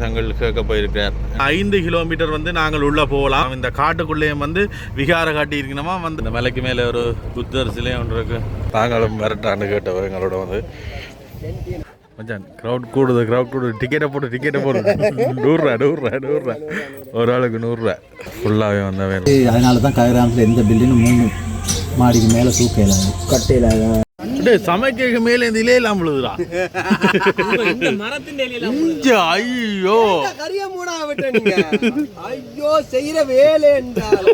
சங்கல் கேட்க போயிருக்கிறார். ஐந்து கிலோமீட்டர் வந்து நாங்கள் உள்ளே போகலாம். இந்த காட்டுக்குள்ளேயும் வந்து விகார காட்டி இருக்கணுமா? வந்து இந்த மலைக்கு மேலே ஒரு புத்தர் சிலை ஒன்று இருக்கு. தாங்களும் மிரட்டான்னு கேட்டவர் எங்களோட வந்து. மச்சான் க்ரௌட் கூடுது க்ரௌட் கூடுது. டிக்கெட்டை போட்டு டிக்கெட்டை போட்டு நூறுரூவா நூறுரூவா நூறுரூவா. ஒரு ஆளுக்கு நூறுரூவா. ஃபுல்லாகவே வந்தவன். அதனால தான் கதிராமத்தில் எந்த பில்டிங்கும் மூணு மாடிக்கு மேலே தூக்கல கட்டையில் சமைக்க மேலே இந்த இலையில அம்பளுதுடா இஞ்ச ஐயோ. கரிய மூடா ஐயோ செய்யற வேலை என்றால்.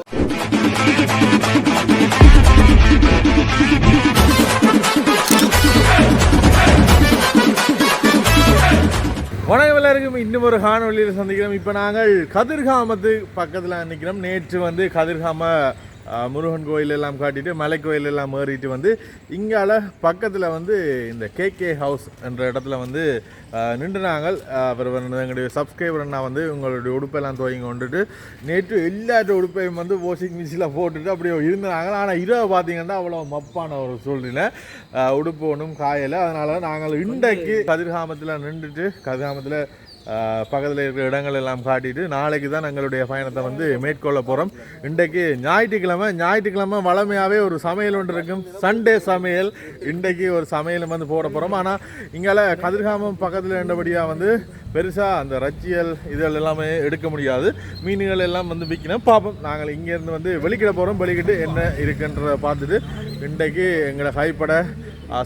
வணக்கம் எல்லாருக்கும். இன்னும் ஒரு காணொலியில் சந்திக்கிறோம். இப்போ நாங்கள் கதிர்காமத்து பக்கத்தில் நிற்கிறோம் நேற்று வந்து கதிர்காம முருகன் கோயில் எல்லாம் காட்டிட்டு மலை கோயில் எல்லாம் ஏறிட்டு வந்து இங்கால பக்கத்தில் வந்து இந்த கேகே ஹவுஸ் என்ற இடத்துல வந்து நின்று நாங்கள் அப்புறம் எங்களுடைய சப்ஸ்கிரைபர் அண்ணா வந்து உங்களுடைய உடுப்பெல்லாம் துவங்கி கொண்டுட்டு நேற்று எல்லாத்த உடுப்பையும் வந்து வாஷிங் மிஷினில் போட்டுட்டு அப்படியே இருந்தாங்க. ஆனால் இரவு பார்த்தீங்கன்னா அவ்வளோ மப்பான ஒரு சூழ்நிலை. உடுப்பு ஒன்றும் காயலை. அதனால நாங்கள் இன்றைக்கு கதிர்காமத்தில் நின்றுட்டு கதிர்காமத்தில் பக்கத்தில் இருக்கிற இடங்கள் எல்லாம் காட்டிட்டு நாளைக்கு தான் எங்களுடைய பயணத்தை வந்து மேற்கொள்ள போகிறோம் இன்றைக்கு ஞாயிற்றுக்கிழமை ஞாயிற்றுக்கிழமை வளமையாகவே ஒரு சமையல் ஒன்று இருக்கும். சண்டே சமையல். இன்றைக்கு ஒரு சமையல் வந்து போட போகிறோம் ஆனால் இங்கால கதிர்காமம் பக்கத்தில் இருந்தபடியாக வந்து பெருசாக அந்த ரச்சியல் இதெல்லாம் எல்லாமே எடுக்க முடியாது. மீன்கள் எல்லாம் வந்து விற்கணும் பார்ப்போம் நாங்கள் இங்கேருந்து வந்து வெளிக்கிட போகிறோம் வெளிக்கிட்டு என்ன இருக்குன்றதை பார்த்துட்டு இன்றைக்கு எங்களை ஹைப்படை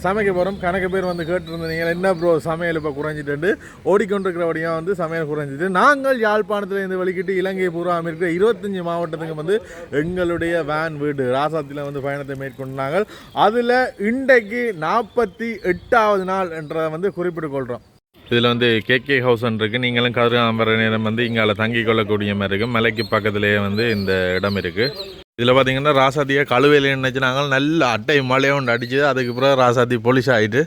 சமைக்க போகிறோம் கணக்கு பேர் வந்து கேட்டுருந்தீங்க. என்ன ப்ரோ சமையல் இப்போ குறைஞ்சிட்டு ஓடிக்கொண்டிருக்கிறபடியாக வந்து சமையல் குறைஞ்சிட்டு. நாங்கள் யாழ்ப்பாணத்தில் இருந்து வெளிக்கிட்டு இலங்கை பூராம் இருக்கிற இருபத்தஞ்சி மாவட்டத்துக்கு வந்து எங்களுடைய வேன் வீடு ராசாத்தில் வந்து பயணத்தை மேற்கொண்டாங்க அதில் இன்றைக்கு நாற்பத்தி எட்டாவது நாள் என்றதை வந்து குறிப்பிட்டு கொள்கிறோம் இதில் வந்து கேகே ஹவுஸ் இருக்குது நீங்களும் கருகாமர நேரம் வந்து இங்கால தங்கி கொள்ளக்கூடிய மாதிரி இருக்குது மலைக்கு பக்கத்துலேயே வந்து இந்த இடம் இருக்குது இதில் பார்த்தீங்கன்னா ராசாத்தியை கழுவையில் நினச்சினாங்க நல்ல அட்டை மழையை ஒன்று அடிச்சு அதுக்கு பிறகு ராசாத்தி போலீஸ் ஆகிட்டு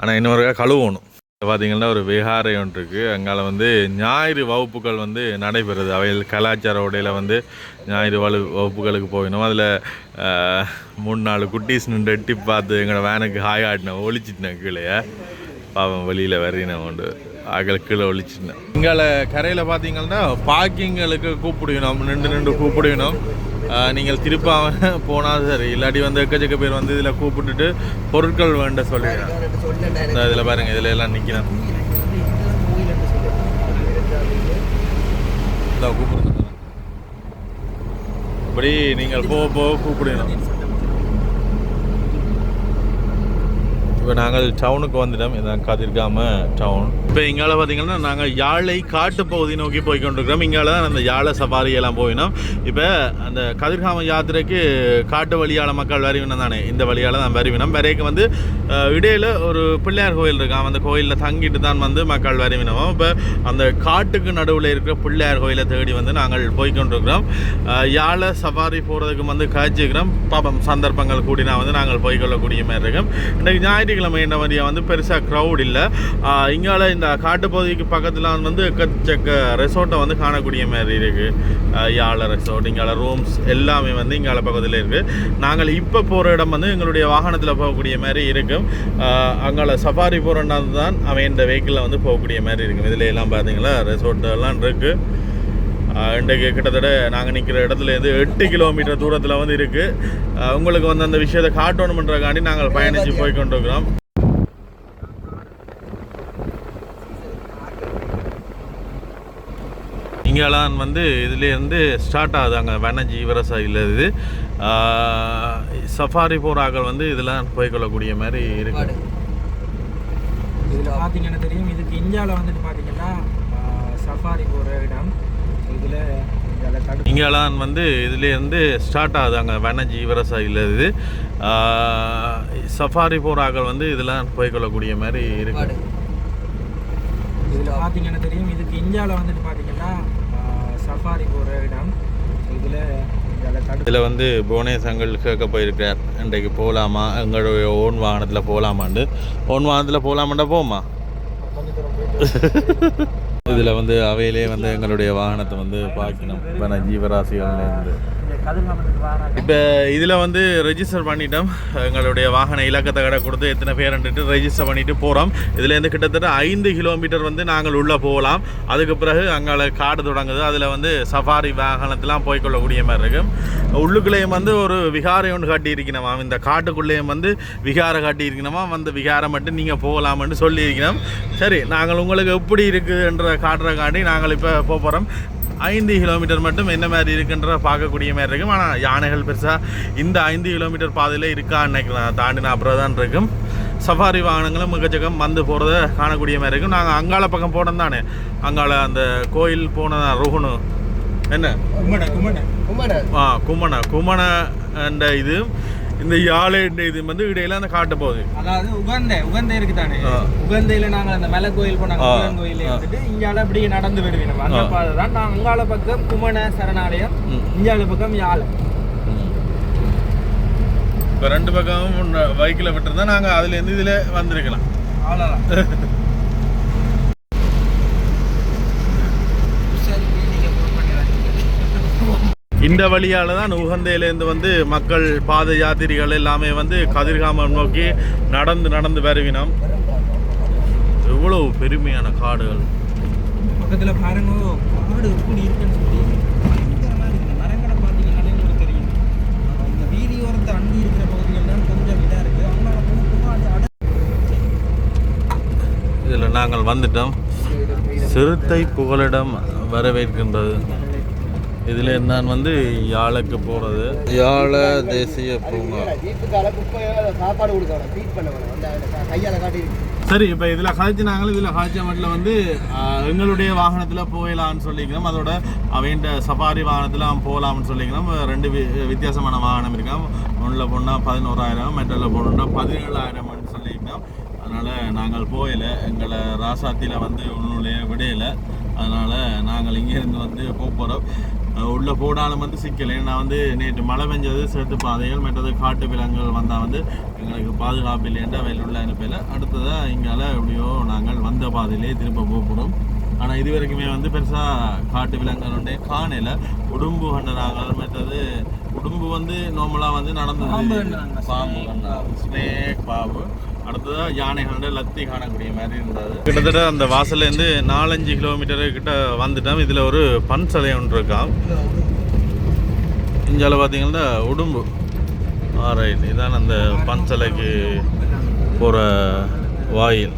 ஆனால் இன்னொரு கழுவணும். இதில் பார்த்தீங்கன்னா ஒரு விகாரை ஒன்று இருக்குது அங்கால வந்து ஞாயிறு வகுப்புகள் வந்து நடைபெறுது. அவையில் கலாச்சார உடையில் வந்து ஞாயிறு வலு வகுப்புகளுக்கு போயினோம். அதில் மூணு நாலு குட்டீஸ் நின்று எட்டி பார்த்து எங்களோட வேனுக்கு ஹாய் ஆட்டினேன் ஒழிச்சிட்டேன் கீழே. பாவம் வெளியில் வரையினேன் உண்டு. அகல் கீழே ஒழிச்சுனேன் எங்களை கரையில் பார்த்தீங்கன்னா பார்க்கிங்களுக்கு கூப்பிடுவினோம். நின்று நின்று கூப்பிடுவினோம். நீங்கள் திருப்பாக போனால் சரி. இல்லாட்டி வந்து எக்கச்சக்க பேர் வந்து இதில் கூப்பிட்டுட்டு பொருட்கள் வேண்ட சொல்லிடுறேன் இந்த இதில் பாருங்கள் இதில் எல்லாம் நிற்கிறேன் இந்த கூப்பிடுங்க. இப்படி நீங்கள் போக போக கூப்பிடணும் இப்போ நாங்கள் டவுனுக்கு வந்துட்டோம். இதான் காத்திருக்காம டவுன் இப்போ இங்கால பார்த்தீங்கன்னா நாங்கள் யாழை காட்டு பகுதி நோக்கி போய் கொண்டிருக்கிறோம். இங்கால தான் அந்த யாழை சவாரி எல்லாம் போயினோம். இப்போ அந்த கதிர்காம யாத்திரைக்கு காட்டு வழியால் மக்கள் வரிவினம் தானே? இந்த வழியால் தான் வரிவினம் வரைக்கும் வந்து இடையில் ஒரு பிள்ளையார் கோயில் இருக்கான் அந்த கோயிலில் தங்கிட்டு தான் வந்து மக்கள் வரிவினோம் இப்போ அந்த காட்டுக்கு நடுவில் இருக்கிற பிள்ளையார் கோயிலை தேடி வந்து நாங்கள் போய்கொண்டிருக்கிறோம் யாழை சவாரி போகிறதுக்கு வந்து காய்ச்சிக்கிறோம் பாப்பம் சந்தர்ப்பங்கள் கூடினா வந்து நாங்கள் போய்க்கொள்ளக்கூடிய மாதிரி இருக்கும். இன்றைக்கு ஞாயிற்றுக்கிழமை என்ன மாதிரியா வந்து பெருசாக க்ரௌட் இல்லை. இங்கால இந்த காட்டுப்பகுதிக்கு பக்கத்தில் வந்து எக்கச்சக்க ரெசார்ட்டை வந்து காணக்கூடிய மாதிரி இருக்குது யாழை ரெசார்ட் இங்கால ரூம்ஸ் எல்லாமே வந்து இங்கால பக்கத்தில் இருக்குது நாங்கள் இப்போ போகிற இடம் வந்து எங்களுடைய வாகனத்தில் போகக்கூடிய மாதிரி இருக்கும். அங்கால சஃபாரி போகிறனால தான் அவன் இந்த வெஹிக்கிளில் வந்து போகக்கூடிய மாதிரி இருக்கும். இதில் எல்லாம் பார்த்தீங்களா ரெசார்ட் எல்லாம் இருக்குது இன்றைக்கு கிட்டத்தட்ட நாங்கள் நிற்கிற இடத்துல இருந்து எட்டு கிலோமீட்டர் தூரத்தில் வந்து இருக்குது உங்களுக்கு வந்து அந்த விஷயத்தை காட்டணுமன்றக்காண்டி நாங்கள் பயணித்து போய் கொண்டிருக்கிறோம். இங்கெல்லாம் வந்து இதுலேருந்து ஸ்டார்ட் ஆகுது அங்கே வனஞ்சி விவசாயியில் இது. சஃபாரி போராக்கள் வந்து இதெல்லாம் போய்க்கொள்ளக்கூடிய மாதிரி இருக்கு. இதில் பார்த்தீங்கன்னா தெரியும். இதுக்கு இந்தியாவில் வந்துட்டு பார்த்தீங்கன்னா சஃபாரி போகிற இடம். இங்கெல்லாம் வந்து இதுலேருந்து ஸ்டார்ட் ஆகுது அங்கே வனஜி விவசாயியில் இது. சஃபாரி போராக்கள் வந்து இதெல்லாம் போய்க்கொள்ளக்கூடிய மாதிரி இருக்கு. இதில் பார்த்தீங்கன்னா தெரியும். இதுக்கு இந்தியாவில் வந்துட்டு பார்த்தீங்கன்னா சஃபாரி போகிற இடம். இதில் இதில் வந்து புவனேசங்கள் கேட்க போயிருக்கார் இன்றைக்கு போகலாமா? எங்களுடைய ஓன் வாகனத்தில் போகலாமாண்டு. ஓன் வாகனத்தில் போகலாமாண்டா போமா கொஞ்சம் தூரம் போயிட்டு இதில் வந்து அவையிலே வந்து எங்களுடைய வாகனத்தை வந்து பார்க்கணும் இப்போ நான் ஜீவராசிகள்லேருந்து இப்போ இதில் வந்து ரெஜிஸ்டர் பண்ணிட்டோம். எங்களுடைய வாகன இலக்கத்தை கடை கொடுத்து எத்தனை பேருன்ட்டு ரெஜிஸ்டர் பண்ணிட்டு போகிறோம் இதுலேருந்து கிட்டத்தட்ட ஐந்து கிலோமீட்டர் வந்து நாங்கள் உள்ளே போகலாம். அதுக்கு பிறகு அங்கே காடு தொடங்குது. அதில் வந்து சஃபாரி வாகனத்தெலாம் போய்க்கொள்ளக்கூடிய மாதிரி இருக்கும் உள்ளுக்குள்ளேயும் வந்து ஒரு விகாரை ஒன்று காட்டி இருக்கணுமா இந்த காட்டுக்குள்ளேயும் வந்து விகாரை காட்டி இருக்கணுமா வந்து விகாரம் மட்டும் நீங்கள் போகலாம்னு சொல்லியிருக்கணும். சரி நாங்கள் உங்களுக்கு எப்படி இருக்குதுன்ற காட்டுறக்காண்டி நாங்கள் இப்போ போக போகிறோம் ஐந்து கிலோமீட்டர் மட்டும் என்ன மாதிரி இருக்குன்ற பார்க்கக்கூடிய மாதிரி இருக்கும் ஆனால் யானைகள் பெருசாக இந்த ஐந்து கிலோமீட்டர் பாதையில் இருக்கான்னு நினைக்கிறேன் தாண்டின அப்புறம் தான் இருக்கும் சஃபாரி வாகனங்களும் மிகச்சக்கம் வந்து போகிறத காணக்கூடிய மாதிரி இருக்கும். நாங்கள் அங்காள பக்கம் போனோம் தானே. அங்காள அந்த கோயில் போன ருகுனு என்ன? கும்மட கும்மட. உமாடா ஆ குமண குமண என்ற இது இந்த யாழை என்ற இது வந்து இடையில அந்த காட்ட போகுது அதாவது உகந்த உகந்த இருக்கு தானே. உகந்தையில நாங்க அந்த மலை கோயில் போனாங்க. முருகன் கோயில. வந்துட்டு இங்கால அப்படியே நடந்து விடுவேன் அந்த. பாதை தான் நான் அங்கால பக்கம் குமண சரணாலயம். இங்கால பக்கம் யாழ் இப்போ ரெண்டு பக்கமும் பைக்கில் விட்டுருந்தா நாங்கள் அதுலேருந்து இதில் வந்திருக்கலாம் அவ்வளோதான் இந்த வழியால தான் உகந்தையிலேருந்து வந்து மக்கள் பாத யாத்திரிகள் எல்லாமே வந்து கதிர்காமம் நோக்கி நடந்து நடந்து வருவினோம். எவ்வளவு பெருமையான காடுகள். பக்கத்துல பாருங்க காடு எப்படி இருக்குன்னு சொல்லி. பயங்கரமா இருக்கு. மரங்களை பார்த்தீங்கன்னாலே உங்களுக்கு தெரியும். ஆனா இந்த வீதியோரத்தை அண்டி இருக்கிற பகுதிகள் தான் கொஞ்சம் இதா இருக்கு. அவங்களால போக போக அது அட இதில் நாங்கள் வந்துட்டோம். சிறுத்தை புகலிடம் வரவேற்கின்றது. இதில் நான் வந்து யாழுக்கு போகிறது. யாழ தேசிய பூங்கா. சாப்பாடு சரி இப்போ இதில் காய்ச்சினாங்களும் இதில் காய்ச்ச மட்டும் வந்து எங்களுடைய வாகனத்தில் போகலான்னு சொல்லிக்கிறோம். அதோட அவைண்ட சஃபாரி வாகனத்தில் போகலாம்னு சொல்லிக்கிறோம். ரெண்டு வி வித்தியாசமான வாகனம் இருக்காம் ஒன்றில் போனால் பதினோராயிரம் மற்றதில் போனோம்னா பதினேழாயிரம்னு சொல்லிக்கிறோம். அதனால் நாங்கள் போகல. எங்களை ராசாத்தியில் வந்து ஒன்றுடைய விடையில. அதனால் நாங்கள் இங்கேருந்து வந்து போக போகிறோம். உள்ளே போனாலும் வந்து சிக்கல். ஏன்னா வந்து நேற்று மழை பெஞ்சது சேர்த்து பாதைகள் மற்றது காட்டு விலங்குகள் வந்தால் வந்து எங்களுக்கு பாதுகாப்பு இல்லைன்ற அவையில் உள்ள அனுப்பல. அடுத்ததாக இங்கால எப்படியோ நாங்கள் வந்த பாதையிலே திரும்ப போக போகிறோம் ஆனால் இது வரைக்குமே வந்து பெருசாக காட்டு விலங்குகள் ஒன்றே காணல. உடும்பு கண்ட நாங்கள் மற்றது உடும்பு வந்து நார்மலாக வந்து நடந்தது. பாம்பு கண்டாங்க ஸ்னேக் பாம்பு. அடுத்ததா யானை கண்டு லத்தி காணக்கூடிய மாதிரி இருந்தது. கிட்டத்தட்ட அந்த வாசல்ல இருந்து நாலஞ்சு கிலோமீட்டர் கிட்ட வந்துட்டோம். இதுல ஒரு பன் சிலை ஒன்று இருக்காம். இஞ்சால பார்த்தீங்கன்னா உடும்பு. ரைட் இதான் அந்த பன் சிலைக்கு போகிற வாயில்.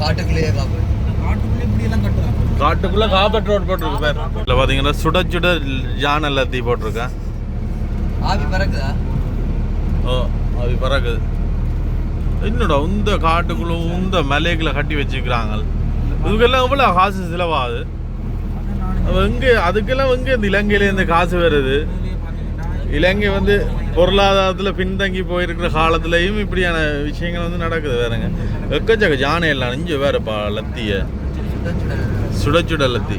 காட்டுக்குள்ளேயே காட்டுக்குள்ள இப்படி எல்லாம் கட்டுறாங்க காட்டுக்குள்ள காப்பட் ரோட் போட்டிருக்கு பேர். இதில் பார்த்தீங்கன்னா சுட சுட யானை லத்தி போட்டிருக்கேன். ஆவி பறக்குதா? ஓ அது பறக்குது. என்னடா இந்த காட்டுக்குள்ள இந்த மலைகளை கட்டி வச்சுக்கிறாங்க இதுக்கெல்லாம் எவ்வளோ காசு செலவாகுது? அப்ப எங்க அதுக்கெல்லாம் எங்க இந்த இலங்கையிலேருந்து காசு வருது? இலங்கை வந்து பொருளாதாரத்தில் பின்தங்கி போயிருக்கிற காலத்துலேயும் இப்படியான விஷயங்கள் வந்து நடக்குது வேறங்க. எக்கச்சக்க ஜானை எல்லாம் இங்கே வேறப்பா லத்திய. சுட சுட லத்தி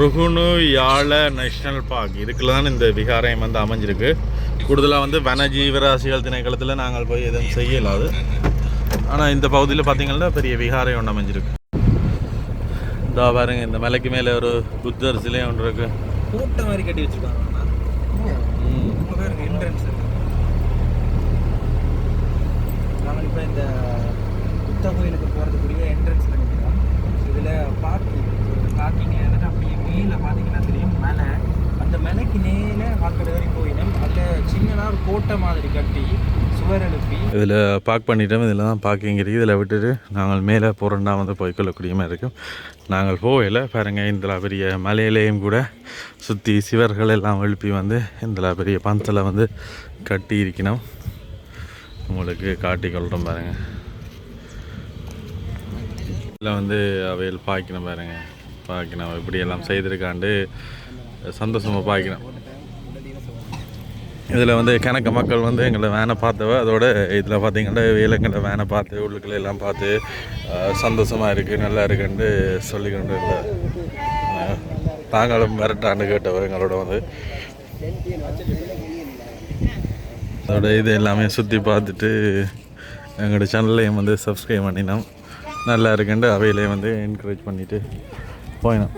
ருகுனு யாழ நேஷனல் பார்க். இதுக்குள்ள தான் இந்த விகாரம் வந்து அமைஞ்சிருக்கு. கூடுதலாக வந்து வனஜீவராசிகள் திணைக்களத்தில் நாங்கள் போய் எதுவும் செய்யலாது. ஆனால் இந்த பகுதியில் பார்த்தீங்கன்னா பெரிய விகாரம் ஒன்று அமைஞ்சிருக்கு. இந்த பாருங்க இந்த மலைக்கு மேலே ஒரு புத்தர் சிலை ஒன்று இருக்கு. கூட்டம் மாதிரி கட்டி வச்சுருக்காங்க. என்ட்ரன்ஸ் நாங்கள் இப்போ இந்த புத்த கோயிலுக்கு போகிறதுக்குரிய என்ட்ரன்ஸ் நினைக்கிறோம் இதில் பார்க்கிங் பார்க்கிங்கில் எதனா அப்படியே மேலே பார்த்தீங்கன்னா தெரியும் மலை. அந்த மலைக்கு நேரே ஆட்கள் வரைக்கும் போயிடும். அதில் சின்னதாக ஒரு கோட்டை மாதிரி கட்டி சுவர் எழுப்பி இதில் பார்க் பண்ணிட்டோம். இதில் தான் பார்க்கிங் இருக்குது இதில் விட்டுட்டு நாங்கள் மேலே போகிறோன்னா வந்து போய்க்கொள்ளக்கூடிய மாதிரி இருக்கும் நாங்கள் போகல பாருங்க இந்த பெரிய மலையிலேயும் கூட சுற்றி சிவர்கள் எல்லாம் எழுப்பி வந்து இந்த பெரிய பந்தலை வந்து கட்டி இருக்கணும். உங்களுக்கு காட்டிக்கொள்கிறோம் பாருங்க. இதில் வந்து அவையில் பாய்க்கணும் பாருங்க. பாய்க்கணும். இப்படியெல்லாம் செய்திருக்காண்டு சந்தோஷமாக பாய்க்கணும். இதில் வந்து கணக்க மக்கள் வந்து எங்களை வேனை பார்த்தவ அதோட இதில் பார்த்தீங்கன்னா வேலைங்களை வேனை பார்த்து உள்ளுக்களை எல்லாம் பார்த்து சந்தோஷமாக சந்தோஷமா இருக்குது நல்லா இருக்குன்ட்டு சொல்லிக்கொண்டு இல்லை தாங்களும் மிரட்டான்னு கேட்டவ எங்களோட வந்து. அதோட இது எல்லாமே சுற்றி பார்த்துட்டு எங்களோட சேனல்லையும் வந்து சப்ஸ்கிரைப் பண்ணினோம். நல்லா இருக்குன்ட்டு அவையிலையும் வந்து என்கரேஜ் பண்ணிவிட்டு போயினோம்.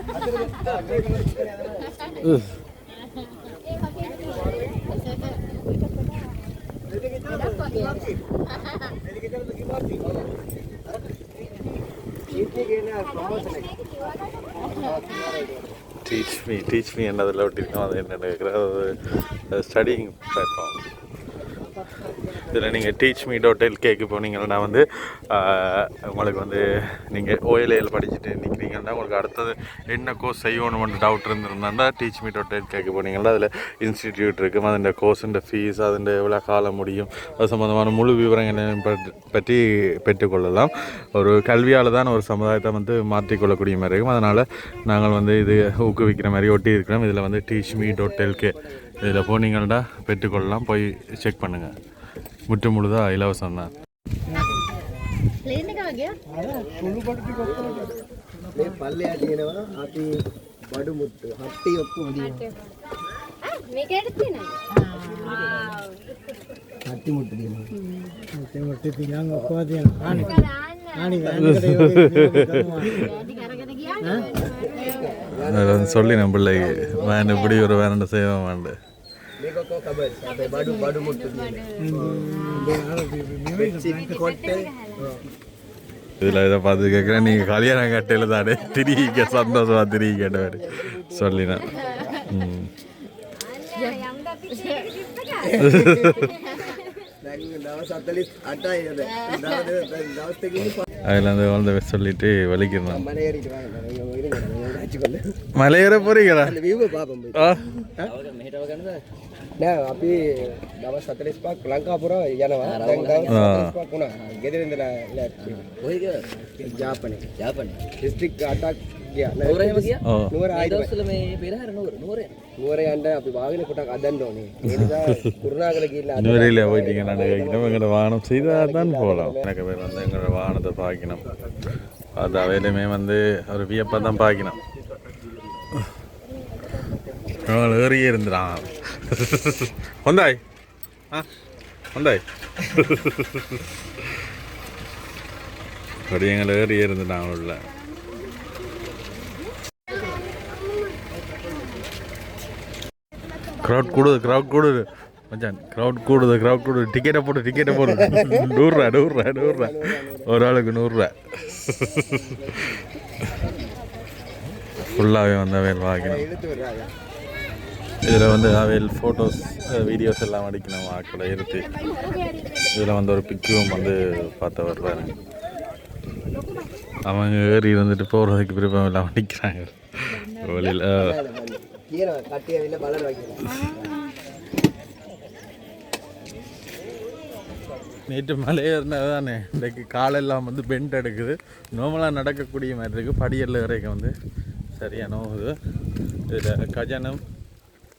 டீச் மீ டீச் மீ என்னதில் விட்டிருக்கோம் அது என்ன ஸ்டடிங் பிளாட்ஃபார்ம் இதில் நீங்கள் டீச் மீ டாட் எல் கேக்கு போனீங்கன்னா வந்து உங்களுக்கு வந்து நீங்கள் ஓஎல்ஏஎல் படிச்சுட்டு நிற்கிறீங்கன்னா உங்களுக்கு அடுத்தது என்ன கோர்ஸ் செய்யணும்னு டவுட் இருந்திருந்தா டீச் மீ டாட் எல் கேக்கு போனீங்கன்னா அதில் இன்ஸ்டிடியூட் இருக்கும் அதன் கோர்ஸிൻ്റെ ஃபீஸ் அதிൻ്റെ எவ்வளோ காலம் முடியும் அது சம்மந்தமான முழு விவரங்களையும் பற்றி பெற்றுக்கொள்ளலாம். ஒரு கல்வியால் தான் ஒரு சமுதாயத்தை வந்து மாற்றிக்கொள்ளக்கூடிய மாதிரி இருக்கும். அதனால் நாங்கள் வந்து இது ஊக்குவிக்கிற மாதிரி ஒட்டி இருக்கிறோம். இதில் வந்து டீச் மீ டாட் எல்கே இதில் போனீங்கன்னா பெற்றுக்கொள்ளலாம் போய் செக் பண்ணுங்கள் முற்று முழுதாக இலவசம் தான் சொல்லி நம்ம பிள்ளைக்கு வேன் இப்படி ஒரு வேனண்ட செய்வான் வேண்டு. இதில் இதை பார்த்து கேட்குறேன் நீங்கள் கல்யாணம் கட்டையில் தானே திரிக்க சந்தோஷமாக திரிக்க கேட்டவர் சொல்லினேன் அதில் வந்து வாழ்ந்த சொல்லிட்டு வலிக்கிறான் மலையேற போறீங்களா ના આપી દવા સત્રીસ પાક લંકાપુરા યાનવા પાકુના ગેદરિંદલ જાપણી જાપણી ડિસ્ટ્રિક્ટ અટાક வாகனம் செய்தால் தான் போகலாம் எனக்கு வந்து எங்களோட வாகனத்தை பார்க்கணும் அது அவையிலுமே வந்து ஒரு வியப்பாக தான் பார்க்கணும் ஏறியே இருந்துடான் ஆ வந்தாய் அப்படி எங்களை ஏறியே இருந்துட்டான் உள்ள க்ரௌட் கூடுது க்ரௌட் கூடுது மச்சான் க்ரௌட் கூடுது க்ரௌட் கூடுது டிக்கெட்டை போட்டு டிக்கெட்டை போடு நூறுரூவா நூறுரூவா நூறுரூவா ஒரு ஆளுக்கு நூறுரூவா ஃபுல்லாகவே வந்து அவையல் வாங்கினோம் இதில் வந்து அவையில் ஃபோட்டோஸ் வீடியோஸ் எல்லாம் அடிக்கணும் ஆக்களை இருக்கு இதில் வந்து ஒரு பிக்யூம் வந்து பார்த்து வர்றாரு அவங்க ஏறி வந்துட்டு போகிறதுக்கு விருப்பம் எல்லாம் அடிக்கிறாங்க வழியில் நேற்று மலை இருந்தால் தானே இன்றைக்கு காலெல்லாம் வந்து பெண்ட் எடுக்குது. நோமலாக நடக்கக்கூடிய மாதிரி இருக்குது படியெல்லாம் வரைக்கும் வந்து சரியான நோகுது இதில் கஜனம்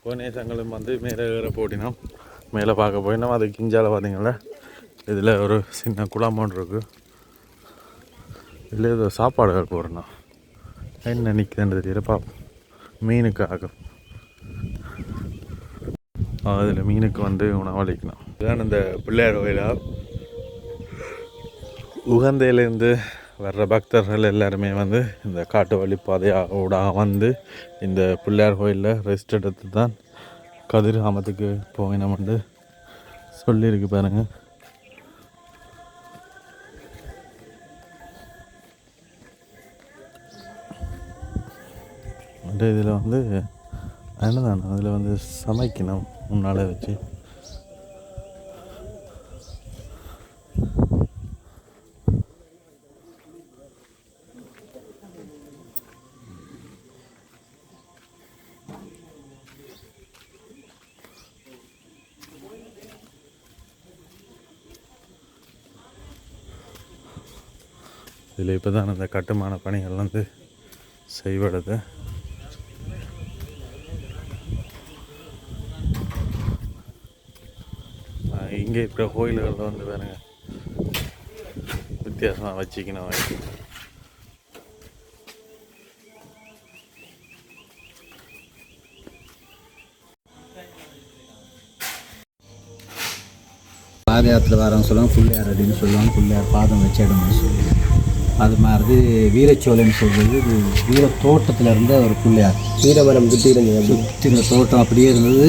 புவனேசங்களும் வந்து மேலே ஏற போட்டினோம். மேலே பார்க்க போயினோம். அது கிஞ்சால் பார்த்தீங்களா? இதில் ஒரு சின்ன குளம் ஒன்று இருக்குது இதில் ஏதோ சாப்பாடுகள் போடணும். என்ன நிற்குதுன்னு தெரியல. பாப்போம். மீனுக்கு ஆகும் அதில் மீனுக்கு வந்து உணவளிக்கணும் இதுதான் இந்த பிள்ளையார் கோயிலா? உகந்தையிலேருந்து வர்ற பக்தர்கள் எல்லாருமே வந்து இந்த காட்டு வழி பாதையோட வந்து இந்த பிள்ளையார் கோயிலில் ரெஸ்ட் எடுத்து தான் கதிர்காமத்துக்கு போகணும் வந்து சொல்லியிருக்கு பாருங்கள் அப்படியே இதில் வந்து என்னதான் அதில் வந்து சமைக்கணும் முன்னால் வச்சு. இதில் இப்போ தான் அந்த கட்டுமான பணிகள் வந்து செய்வடுது. இங்கே இருக்கிற கோயில்களில் வந்து பாருங்க. வித்தியாசமாக வச்சுக்கணும் பாத யாத்திரை வரவங்க சொல்லுவாங்க பிள்ளையார் அப்படின்னு சொல்லுவாங்க பிள்ளையார் பாதம் வச்சு இடம்னு சொல்லுவாங்க அது மாதிரி வீரச்சோலைன்னு சொல்கிறது இது வீர தோட்டத்தில் இருந்த ஒரு பிள்ளையார். வீரமரம் சுற்றி இருந்தது. சுற்றி இந்த தோட்டம் அப்படியே இருந்தது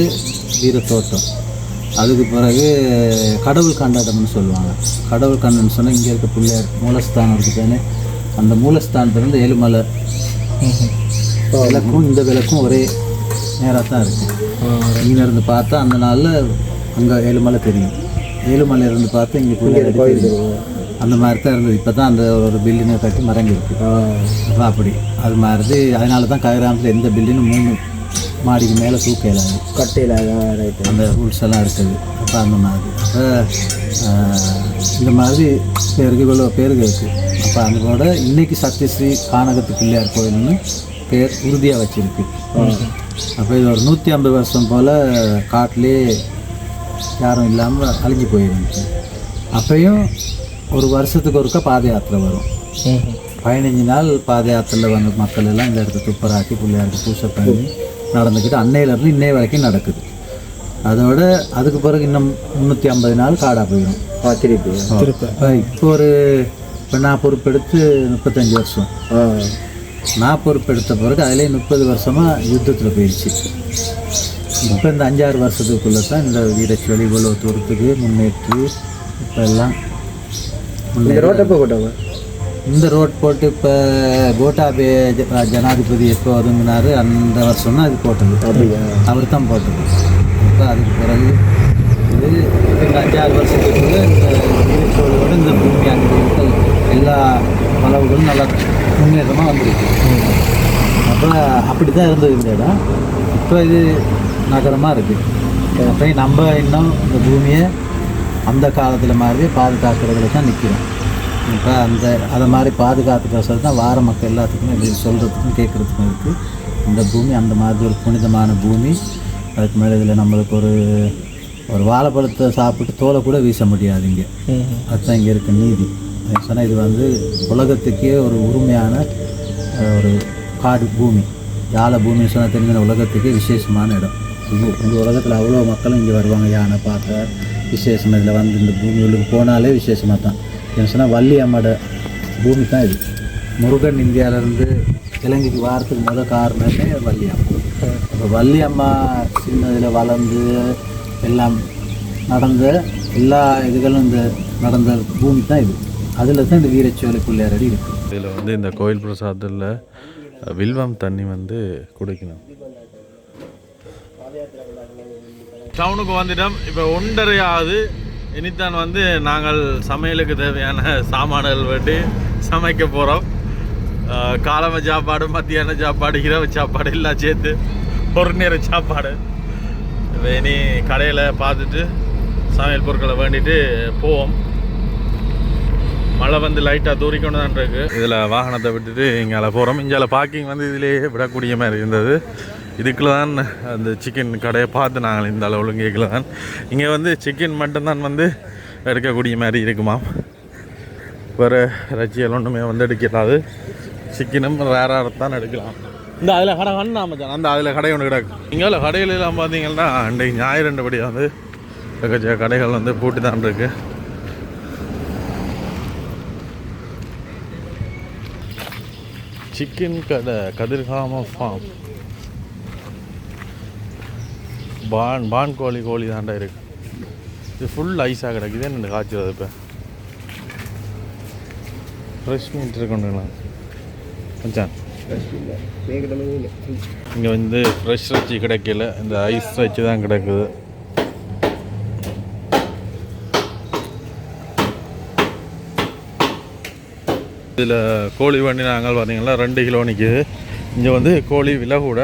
வீர தோட்டம் அதுக்கு பிறகு கடவுள் கண்டடம்னு சொல்லுவாங்க. கடவுள் கண்டம்னு சொன்னால் இங்கே இருக்க பிள்ளையார் மூலஸ்தானம் இருக்குது தானே அந்த மூலஸ்தானத்துலேருந்து ஏழுமலை விளக்கும் இந்த விளக்கும் ஒரே நேராக தான் இருக்குது இங்கே இருந்து பார்த்தா அந்த நாளில் அங்கே ஏழுமலை தெரியும். ஏழுமலை இருந்து பார்த்தா இங்கே பிள்ளையார் தெரியும் அந்த மாதிரி தான் இருந்தது. இப்போ தான் அந்த ஒரு பில்டிங்கை கட்டி மறங்கிருக்கு அப்ப அப்படி அது மாதிரி அதனால தான் கதிராமத்தில் எந்த பில்டிங்கும் மூணு மாடிக்கு மேலே தூக்க இயலாது கட்டையில் ரைட்டு அந்த ரூல்ஸ் எல்லாம் இருக்குது. அப்போ அந்த மாதிரி. அப்போ இந்த மாதிரி பேருக்கு இவ்வளோ பேருக்கு இருக்குது அப்போ அதோட இன்னைக்கு சத்யஸ்ரீ கானகத்து பிள்ளையார் கோயில்னு பேர் உறுதியாக வச்சிருக்கு. அப்போ இது ஒரு நூற்றி ஐம்பது வருஷம் போல் காட்டிலே யாரும் இல்லாமல் அழிஞ்சு போயிருந்துச்சு. அப்பையும் ஒரு வருஷத்துக்கு ஒருக்கா பாத யாத்திரை வரும் பதினஞ்சு நாள் பாத யாத்திரையில் வந்த மக்கள் எல்லாம் இந்த இடத்த துப்பராக்கி பிள்ளையாருக்கு பூஜை பண்ணி நடந்துக்கிட்டு அன்னையிலேருந்து இன்னைய வரைக்கும் நடக்குது. அதோட அதுக்கு பிறகு இன்னும் முந்நூற்றி ஐம்பது நாள் காடாக போயிடும். திருப்பி. இப்போ இப்போ ஒரு இப்போ நான் பொறுப்பெடுத்து முப்பத்தஞ்சு வருஷம். நான் பொறுப்பெடுத்த பிறகு அதிலே முப்பது வருஷமாக யுத்தத்தில் போயிடுச்சு இப்போ இந்த அஞ்சாறு வருஷத்துக்குள்ளே தான் இந்த வீரச்சுவலி இவ்வளோ தூரத்துக்கு முன்னேற்றி இப்போ எல்லாம் இந்த ரோட்டை எப்போ இந்த ரோட் போட்டு இப்போ கோட்டாபே ஜனாதிபதி எப்போ ஒதுங்கினாரு அந்த வருஷம் தான் இது போட்டது. அவர் தான் போட்டது. இப்போ அதுக்கு பிறகு இது இந்த அஞ்சாறு வருஷத்துக்குள்ள இந்த நீர்ச்சோழோட இந்த பூமி அங்கே எல்லா வளவுகளும் நல்லா முன்னேற்றமாக வந்திருக்கு. அப்போ அப்படி தான் இருந்தது இந்த இடம். இப்போ இது நகரமாக இருக்குது அப்போ நம்ம இன்னும் இந்த பூமியை அந்த காலத்தில் மாதிரியே பாதுகாக்கிறதுல தான் நிற்கிறோம் இப்போ அந்த அதை மாதிரி பாதுகாத்துக்கிற சொல்லி தான் வார மக்கள் எல்லாத்துக்குமே இது சொல்கிறதுக்கும் கேட்குறதுக்கும் இருக்குது இந்த பூமி அந்த மாதிரி ஒரு புனிதமான பூமி. அதுக்கு மேலே இதில் நம்மளுக்கு ஒரு ஒரு வாழைப்பழத்தை சாப்பிட்டு தோலை கூட வீச முடியாது இங்கே. அதுதான் இங்கே இருக்க நீதி. சொன்னால் இது வந்து உலகத்துக்கே ஒரு உரிமையான ஒரு காடு பூமி. யானை பூமின்னு சொன்னால் தெரிஞ்ச உலகத்துக்கே விசேஷமான இடம். இது இந்த உலகத்தில் அவ்வளோ மக்களும் இங்கே வருவாங்க. யானை பார்க்க விசேஷம் இதில் வந்து இந்த பூமிகளுக்கு போனாலே விசேஷமாக தான். என்ன சொன்னால் வள்ளி அம்மாட பூமி தான் இது. முருகன் இந்தியாவிலேருந்து இலங்கைக்கு வாரத்துக்கு முதல் காரணமே வள்ளி அம்மா. இப்போ வள்ளி அம்மா சின்ன இதில் வளர்ந்து எல்லாம் நடந்த எல்லா இதுகளும் இந்த நடந்த பூமி தான் இது. அதில் தான் இந்த வீரச்சோலை பிள்ளையாரடி இருக்குது இதில் வந்து இந்த கோயில் பிரசாதத்தில் வில்வம் தண்ணி வந்து குடிக்கணும். டவுனுக்கு வந்துட்டோம். இப்போ ஒன்றரை ஆகுது. இனித்தான் வந்து நாங்கள் சமையலுக்கு தேவையான சாமான்கள் வெட்டி சமைக்க போகிறோம் காலம சாப்பாடு மத்தியான சாப்பாடு இரவு சாப்பாடு எல்லாம் சேர்த்து ஒரு நேர சாப்பாடு. இப்போ இனி கடையில் பார்த்துட்டு சமையல் பொருட்களை வேண்டிட்டு போவோம். மழை வந்து லைட்டாக தூரிக்கொண்டு தான் இருக்குது இதில் வாகனத்தை விட்டுட்டு இங்கே போகிறோம் இங்கே பார்க்கிங் வந்து இதிலேயே விடக்கூடிய மாதிரி இருந்தது. இதுக்குள்ள தான் அந்த சிக்கன் கடையை பார்த்து நாங்கள் இந்த அளவு கேட்கல தான் இங்கே வந்து சிக்கன் மட்டும்தான் வந்து எடுக்கக்கூடிய மாதிரி இருக்குமா? வேறு ரச்சியல் ஒன்றுமே வந்து எடுக்கலாது சிக்கனும் ரேராக தான் எடுக்கலாம். இந்த அதில் கடை வேணா மச்சான். அந்த அதில் கடை ஒன்று கிடக்கு. இங்கே கடையில் எல்லாம் பார்த்தீங்கன்னா அன்றைக்கு ஞாயிறு ரெண்டு வந்து எக்கச்சக்க கடைகள் வந்து பூட்டி தான் இருக்குது சிக்கன் கடை கதிர்காம ஃபார்ம் பான் பான் கோழி கோழி தாண்டா இருக்கு. இது ஃபுல் ஐஸாக கிடக்குது என்ன காய்ச்சல் இப்போ? ஃப்ரெஷ் மீட் இருக்குங்களா மச்சான். இங்கே வந்து ஃப்ரெஷ் வச்சு கிடைக்கல. இந்த ஐஸ் வச்சு தான் கிடக்குது. இதில் கோழி வண்டி நாங்கள் பார்த்தீங்கன்னா ரெண்டு கிலோ நிற்கிது இங்கே வந்து கோழி விலை கூட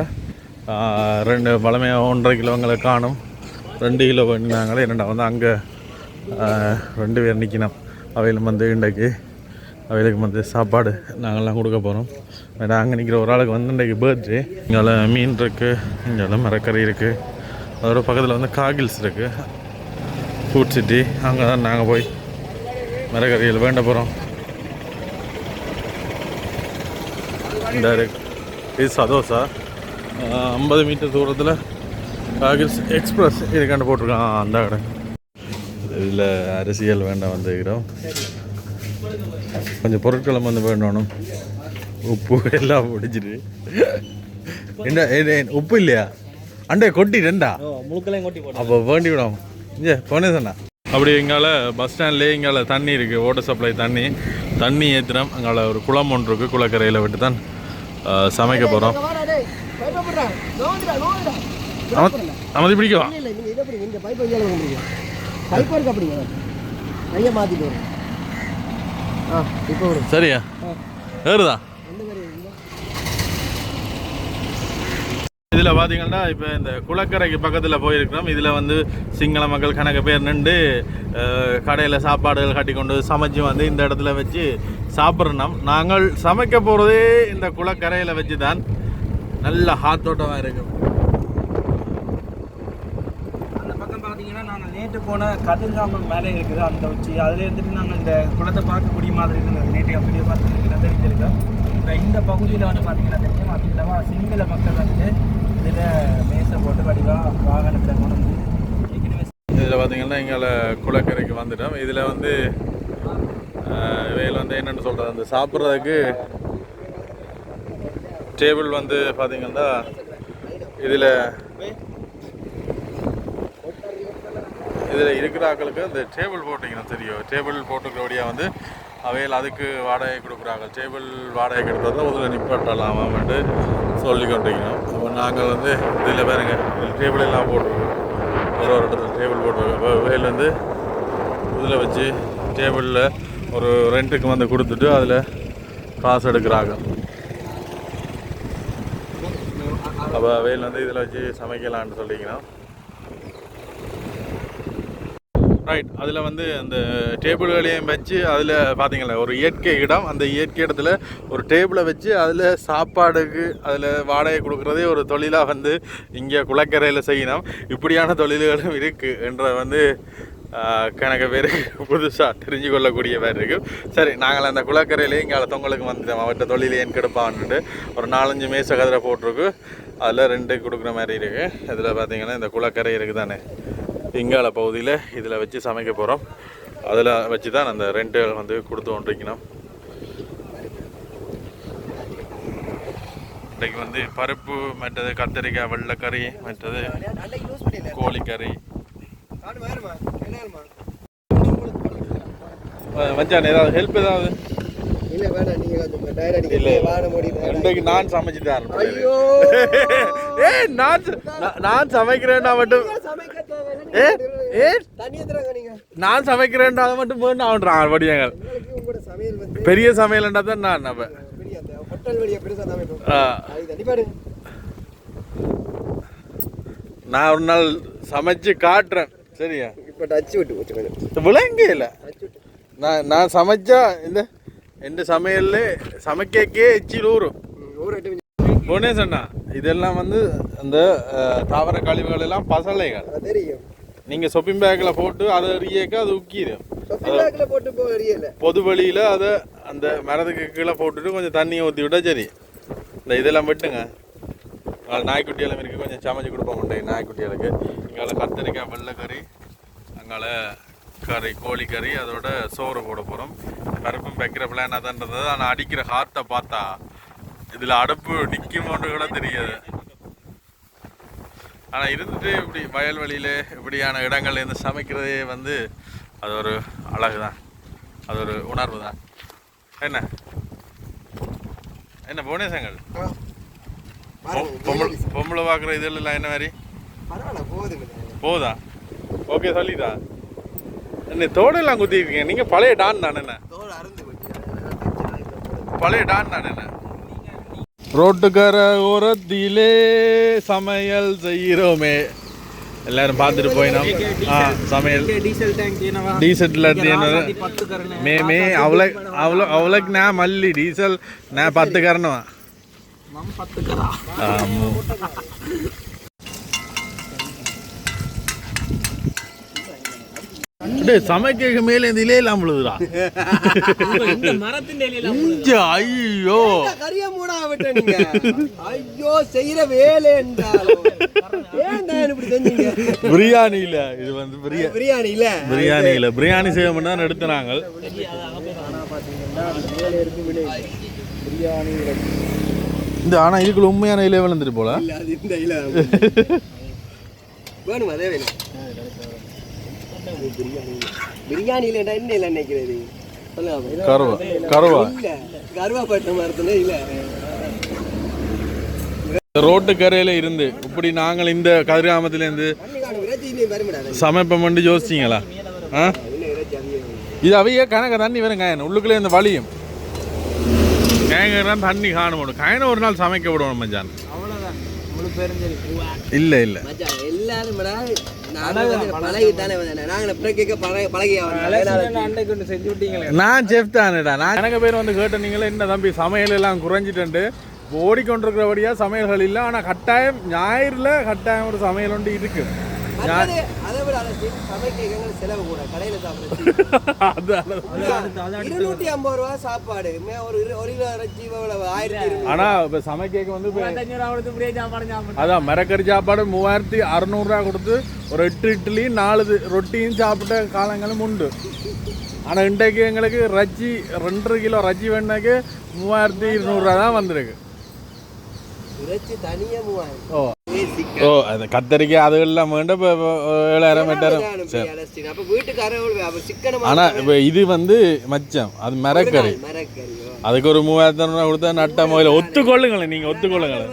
ரெண்டு பழமையாக ஒன்றரை கிலோங்களை காணும். ரெண்டு கிலோ வண்டி நாங்களே வந்து அங்கே ரெண்டு பேர் நிற்கணும் அவையிலும் வந்து இன்றைக்கு அவைகளுக்கு வந்து சாப்பாடு நாங்கள்லாம் கொடுக்க போகிறோம் வேறு அங்கே நிற்கிற ஒரு ஆளுக்கு வந்து இன்றைக்கு பர்த்டே இங்கே மீன் இருக்குது இங்கே மரக்கறி இருக்குது அதோட பக்கத்தில் வந்து காகில்ஸ் இருக்குது ஃபுட் சிட்டி அங்கே தான் நாங்கள் போய் மரக்கறிகள் வேண்ட போகிறோம் டைரக்ட் இது சதோசா. ஐம்பது மீட்டர் தூரத்தில் காகில்ஸ் எக்ஸ்பிரஸ் இருக்காண்டு போட்டிருக்கான். அந்த கடை. இது இதில் அரசியல் வேண்டாம் வந்துக்கிறோம் கொஞ்சம் பொருட்களும் வந்து வேண்டணும். உப்பு எல்லாம் முடிஞ்சிட்டு. என்ன உப்பு இல்லையா? அண்டே கொட்டிட்டேன்டா கொட்டி போட்டு. அப்போ வேண்டி விடும். இங்கே போனே சொன்னா. அப்படி எங்கால பஸ் ஸ்டாண்ட்லேயே எங்கால தண்ணி இருக்குது வாட்டர் சப்ளை தண்ணி. தண்ணி ஏற்றுறோம் அங்கால ஒரு குளம் ஒன்று இருக்குது குளக்கரையில் விட்டு தான் சமைக்க போகிறோம் இல்லை நீங்கள் இதை பிடிங்க இந்த இருக்கு கையை மாற்றிட்டு வரும். ஆ இப்போ வரும் சரியா? ஏறுதா? மாதிரி இதில் பார்த்தீங்கன்னா இப்போ இந்த குளக்கரைக்கு பக்கத்தில் போயிருக்கிறோம். இதில் வந்து சிங்கள மக்கள் கணக்கு பேர் நின்று கடையில் சாப்பாடுகள் கட்டி கொண்டு சமைச்சு வந்து இந்த இடத்துல வச்சு சாப்பிட்றோம் நாங்கள் சமைக்க போகிறதே இந்த குளக்கரையில் வச்சு தான் நல்ல ஹாத்தோட்டமாக இருக்கும் அந்த பக்கம் பார்த்தீங்கன்னா நாங்கள் நேற்று போன கதிர்காமம் மேலே இருக்குது அந்த உச்சி. அதில் இருந்துட்டு நாங்கள் இந்த குளத்தை பார்க்கக்கூடிய மாதிரி இருந்தது. நேற்று அப்படியே பார்த்துருக்கீங்கன்னா தெரிஞ்சிருக்கோம். இப்போ இந்த பகுதியில் வந்து பார்த்தீங்கன்னா தெரியும்? அதிகமாக சிங்கள மக்கள் வந்து இதில் மேசை போட்டு வடிவாக வாகனத்தில் கொண்டு வந்து இதில் பார்த்தீங்கன்னா எங்களை குளக்கரைக்கு வந்துட்டோம். இதில் வந்து இவையில் வந்து என்னென்னு சொல்கிறது அந்த சாப்பிட்றதுக்கு டேபிள் வந்து பார்த்தீங்கன்னா இதில் இதில் இருக்கிற ஆக்களுக்கு அந்த டேபிள் போட்டிங்கன்னா தெரியும். டேபிள் போட்டுக்கிறபடியாக வந்து அவையில் அதுக்கு வாடகை கொடுக்குறாங்க. டேபிள் வாடகை கொடுக்குறத முதல்ல நிப்பாட்டலாமான்ட்டு சொல்லி கொண்டிருக்கணும் அப்போ நாங்கள் வந்து இதில் பாருங்க டேபிள் எல்லாம் போட்டுருக்கோம். ஒரு ஒரு இடத்துல டேபிள் போட்டுருக்கோம். இப்போ அவையில் வந்து இதில் வச்சு டேபிளில் ஒரு ரெண்ட்டுக்கு வந்து கொடுத்துட்டு அதில் காசு எடுக்கிறாங்க. அப்போ அவையில் வந்து இதில் வச்சு சமைக்கலான்னு சொல்லிங்கன்னா ரைட் அதில் வந்து அந்த டேபிள்களையும் வச்சு அதில் பார்த்தீங்களா ஒரு இயற்கை இடம். அந்த இயற்கை இடத்துல ஒரு டேபிளை வச்சு அதில் சாப்பாடுக்கு அதில் வாடகை கொடுக்குறதே ஒரு தொழிலாக வந்து இங்கே குளக்கரையில் செய்யணும். இப்படியான தொழில்களும் இருக்குது என்ற வந்து கணக்கு பேருக்கு புதுசாக தெரிஞ்சு கொள்ளக்கூடிய பேர் இருக்குது சரி நாங்கள் அந்த குளக்கரையிலேயே இங்கே தொங்கலுக்கு வந்துட்டோம் அவர்கிட்ட தொழில் ஏன் கெடுப்பான்ட்டு ஒரு நாலஞ்சு மேச கதிரை போட்டிருக்கு. அதில் ரெண்டு கொடுக்குற மாதிரி இருக்குது இதில் பார்த்தீங்கன்னா இந்த குளக்கரை இருக்குது தானே இங்கால பகுதியில் இதில் வச்சு சமைக்க போகிறோம் அதில் வச்சு தான் அந்த ரெண்டுகள் வந்து கொடுத்து கொண்டிருக்கணும். இன்றைக்கு வந்து பருப்பு மற்றது கத்திரிக்காய் வெள்ளைக்கறி மற்றது கோழிக்கறி. மச்சான் ஏதாவது ஹெல்ப் ஏதாவது? இல்லை வேணாம் கொஞ்சம் இல்லை வாட முடி இன்றைக்கு நான் சமைச்சு தான் ஐயோ! ஏ நான் நான்- சமைக்கிறேன்னா மட்டும் சமைக்க தேவையில்லை ஏ ஏ? எத்துறாங்க நீங்கள் நான் சமைக்கிறேன்டா அதை மட்டும் படியாங்க உங்களுக்கு உங்களோட சமையல் வந்து பெரிய சமையல்ன்றா தான் நான் நம்ம பெரிய அந்த ஹோட்டல் வழியாக பெருசாக சமைக்கும் ஆ, தண்ணி பாரு. நான் ஒரு நாள் சமைச்சு காட்டுறேன். சரியா? இப்போ டச்சு விட்டு போச்சு கொஞ்சம். இல்லை. நான் நான் சமைச்சா இந்த எந்த சமையல்ல சமைக்கக்கே எச்சில் ஊறும் ம், ஊற விட்டு போனே சொன்னா இதெல்லாம் வந்து அந்த தாவர கழிவுகள் எல்லாம் பசலைகள். தெரியும். நீங்கள் ஷாப்பிங் பேக்கில் போட்டு அதை எறியக்க அது உக்கிடும் பொது வழியில் அதை அந்த மரத்துக்கு கீழே போட்டுட்டு கொஞ்சம் தண்ணியை ஊற்றி விட்டா சரி. இந்த இதெல்லாம் விட்டுங்க. நாய்க்குட்டி எல்லாம் இருக்கு கொஞ்சம் சமைச்சு கொடுப்போம் நாய்க்குட்டிகளுக்கு இங்கால கத்திரிக்காய் வெள்ளைக்கறி அங்கால கறி கோழிக்கறி அதோட சோறு போட போகிறோம் பருப்பும் வைக்கிற பிளான் அதான்றது. ஆனால் அடிக்கிற ஹார்ட்டை பார்த்தா இதில் அடுப்பு நிற்குமோன்னு கூட தெரியாது. ஆனால் இருந்துட்டு இப்படி வயல்வெளியில் இப்படியான இடங்கள்ல இருந்து சமைக்கிறதே வந்து அது ஒரு அழகு தான் அது ஒரு உணர்வு தான் என்ன? என்ன புவனேசங்கள்? பொம்பளை பொம்பளை பார்க்குற இதெல்லாம் என்ன மாதிரி? போகுது? ஓகே சொல்லிதா? இந்த தோடெல்லாம் குத்திருக்கீங்க நீங்க பழைய டான் தானே பழைய டான் தானேண்ணே ரோட்டுக்கர ஓரத்திலே சமையல் செய்கிறோமே. எல்லாரும் பார்த்துட்டு போயினோம் ஆ சமையல். டீசல் மேமே அவ்வளோ அவ்வளோ அவ்வளோக்கு நான் மல்லி டீசல் நான் பத்து கரணுவா ஆமாம் சமைக்க மேலே இந்த இலையில அம்பளுதுடா இந்த மரத்தின் இலையில இஞ்ச ஐயோ. கரிய மூடா ஐயோ செய்யற வேலை பிரியாணி இல்ல இது வந்து பிரியா பிரியாணி இல்ல பிரியாணி இல்ல பிரியாணி செய்ய மட்டும் தான் எடுத்துனாங்க இந்த ஆனா இதுக்குள்ள உண்மையான இலை விழுந்துட்டு போல. இந்த இல்ல வேணும் அதே வேணும்? பிரியாணி. இல்ல என்ன இல்ல நினைக்கிறது? சொல்லுங்க கருவா கருவா. இல்ல. கருவாப்பட்ட மரத்துல இல்ல. ரோட்டு கரையில இருந்து இப்படி நாங்கள் இந்த கதிராமத்துல இருந்து பண்ணி காணும் சமைப்போம் யோசிச்சிங்களா? இறைச்சி அதிகம் இது அவைய கணக்க தண்ணி வரும் காயன். உள்ளுக்குள்ளே இந்த வலியும் கேங்கதான் தண்ணி காணணும் காயனை ஒரு நாள் சமைக்க விடணும் மச்சான். இல்ல இல்ல. எல்லாரும் நான் செஃப் தானேடா. நான் எனக்கு பேர் வந்து கேட்ட நீங்களே என்ன தம்பி சமையல் எல்லாம் குறைஞ்சிட்டு ஓடிக்கொண்டிருக்கிறபடியா சமையல்கள் இல்லை ஆனால் கட்டாயம் ஞாயிறுல கட்டாயம் ஒரு சமையல் ஒன்று இருக்கு. இருநூற்றி ஐம்பது ரூபா சாப்பாடு. ஒரு இரு- ஒரு கிலோ இறைச்சி ஆயிரத்தி ஆனா இப்போ சமைக்க வந்து அதான் மிரக்கறி சாப்பாடு மூவாயிரத்தி அறநூறுரூவா கொடுத்து ஒரு எட்டு இட்லி நாலு ரொட்டியும் சாப்பிட்ட காலங்களும் உண்டு. ஆனால் இன்றைக்கு எங்களுக்கு ரச்சி ரெண்டரை கிலோ ரச்சி வேணாக்கு மூவாயிரத்தி இருநூறுவா தான் வந்திருக்கு. ஓ ஓ அது கத்தரிக்காய் அது எல்லாம் வேண்டாம் இப்போ ஏழாயிரம் எட்டாயிரம் சரி ஆனால் இப்போ இது வந்து மச்சம் அது மிரக்கறி அதுக்கு ஒரு மூவாயிரத்தி ரூபா கொடுத்தா நட்ட முதல்ல ஒத்துக்கொள்ளுங்களேன் நீங்கள் ஒத்துக்கொள்ளுங்களேன்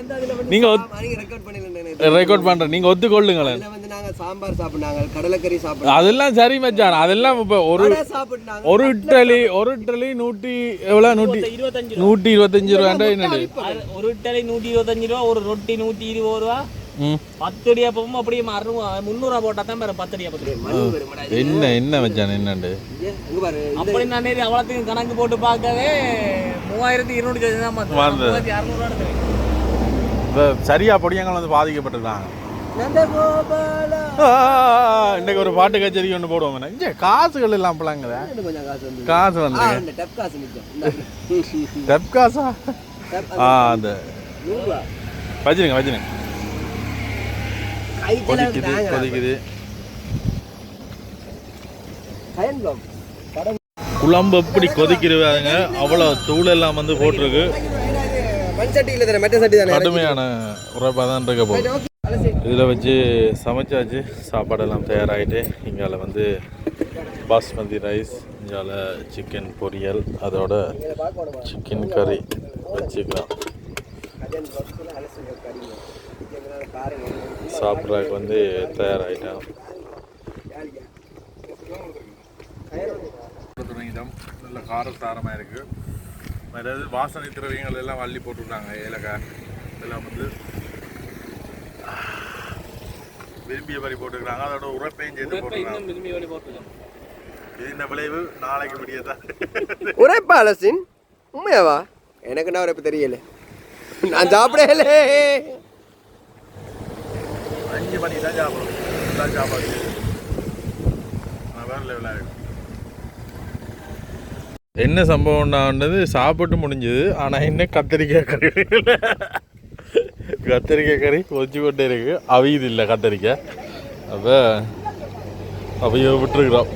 நீங்கள் ரெக்கார்ட் பண்ணுறேன் நீங்கள் ஒத்துக்கொள்ளுங்களேன் அதுல வந்து நாங்க சாம்பார் சாப்பிட்டாங்க கடலைக்கறி சாப்பிட்டாங்க அதெல்லாம் சரி மச்சான் அதெல்லாம் இப்போ ஒரு சாப்பிட்டாங்க ஒரு இட்டலி ஒரு இட்டலி நூற்றி எவ்வளோ நூற்றி இருபத்தஞ்சு நூற்றி இருபத்தஞ்சு ரூபாண்டா என்னது ஒரு இட்டலி நூற்றி இருபத்தஞ்சு ரூபா ஒரு ரொட்டி நூற்றி இருபது ரூபா பத்து அடி அப்பவும் அப்படியே அறுநூறு முந்நூறுவா போட்டா தான் வேற பத்து அடி. என்ன என்ன மச்சான் என்னண்டு? அப்படி நான் நேரம் அவ்வளோத்துக்கும் கணக்கு போட்டு பார்க்கவே மூவாயிரத்தி இருநூறு தான் பார்த்தேன் வந்து. மூவாயிரத்தி அறுநூறுவா இப்போ சரியா பொடியங்கள் வந்து பாதிக்கப்பட்டிருக்காங்க. இன்னைக்கு ஒரு பாட்டு கச்சேரி ஒன்று போடுவோம் இங்கே காசுகள் எல்லாம் பிள்ளைங்க காசு வந்து டப் காசு ஆ அந்த வச்சிருங்க வச்சிருங்க. கொதிக்குது. கொதிக்குது. குழம்பு எப்படி கொதிக்கிறவாங்க அவ்வளோ தூள் எல்லாம் வந்து போட்டிருக்கு. கடுமையான உரைப்பாக தான் இருக்க போகுது. இதில் வச்சு சமைச்சாச்சு. சாப்பாடெல்லாம் தயாராகிட்டு இங்கால வந்து பாஸ்மதி ரைஸ் இங்கால சிக்கன் பொரியல் அதோட சிக்கன் கறி வச்சுக்கலாம். சாப்பிட்றதுக்கு வந்து தயாராகிட்டோம் தொடங்கிட்டோம் நல்ல காரசாரமாக இருக்குது அதாவது வாசனை திரவியங்கள் எல்லாம் அள்ளி போட்டுருக்காங்க ஏலக்காய் இதெல்லாம் வந்து. விரும்பிய மாதிரி போட்டுருக்காங்க அதோட உரப்பையும் சேர்த்து போட்டுருக்காங்க என்ன விளைவு? நாளைக்கு முடியதான் உரைப்பா அலசின்? உண்மையாவா? எனக்கு என்ன உரைப்பு தெரியல. நான் சாப்பிடல பண்ணி தான் சாப்பிடும் தான் சாப்பாடு நான் வேற லெவலாக இருக்கும் என்ன சம்பவம்னான்றது சாப்பிட்டு முடிஞ்சது. ஆனால் இன்னும் கத்திரிக்காய் கறி கத்திரிக்காய் கறி கொதிச்சு கொண்டே இருக்குது அவியுது இல்லை கத்திரிக்காய். அப்போ அவைய விட்டுருக்குறோம்.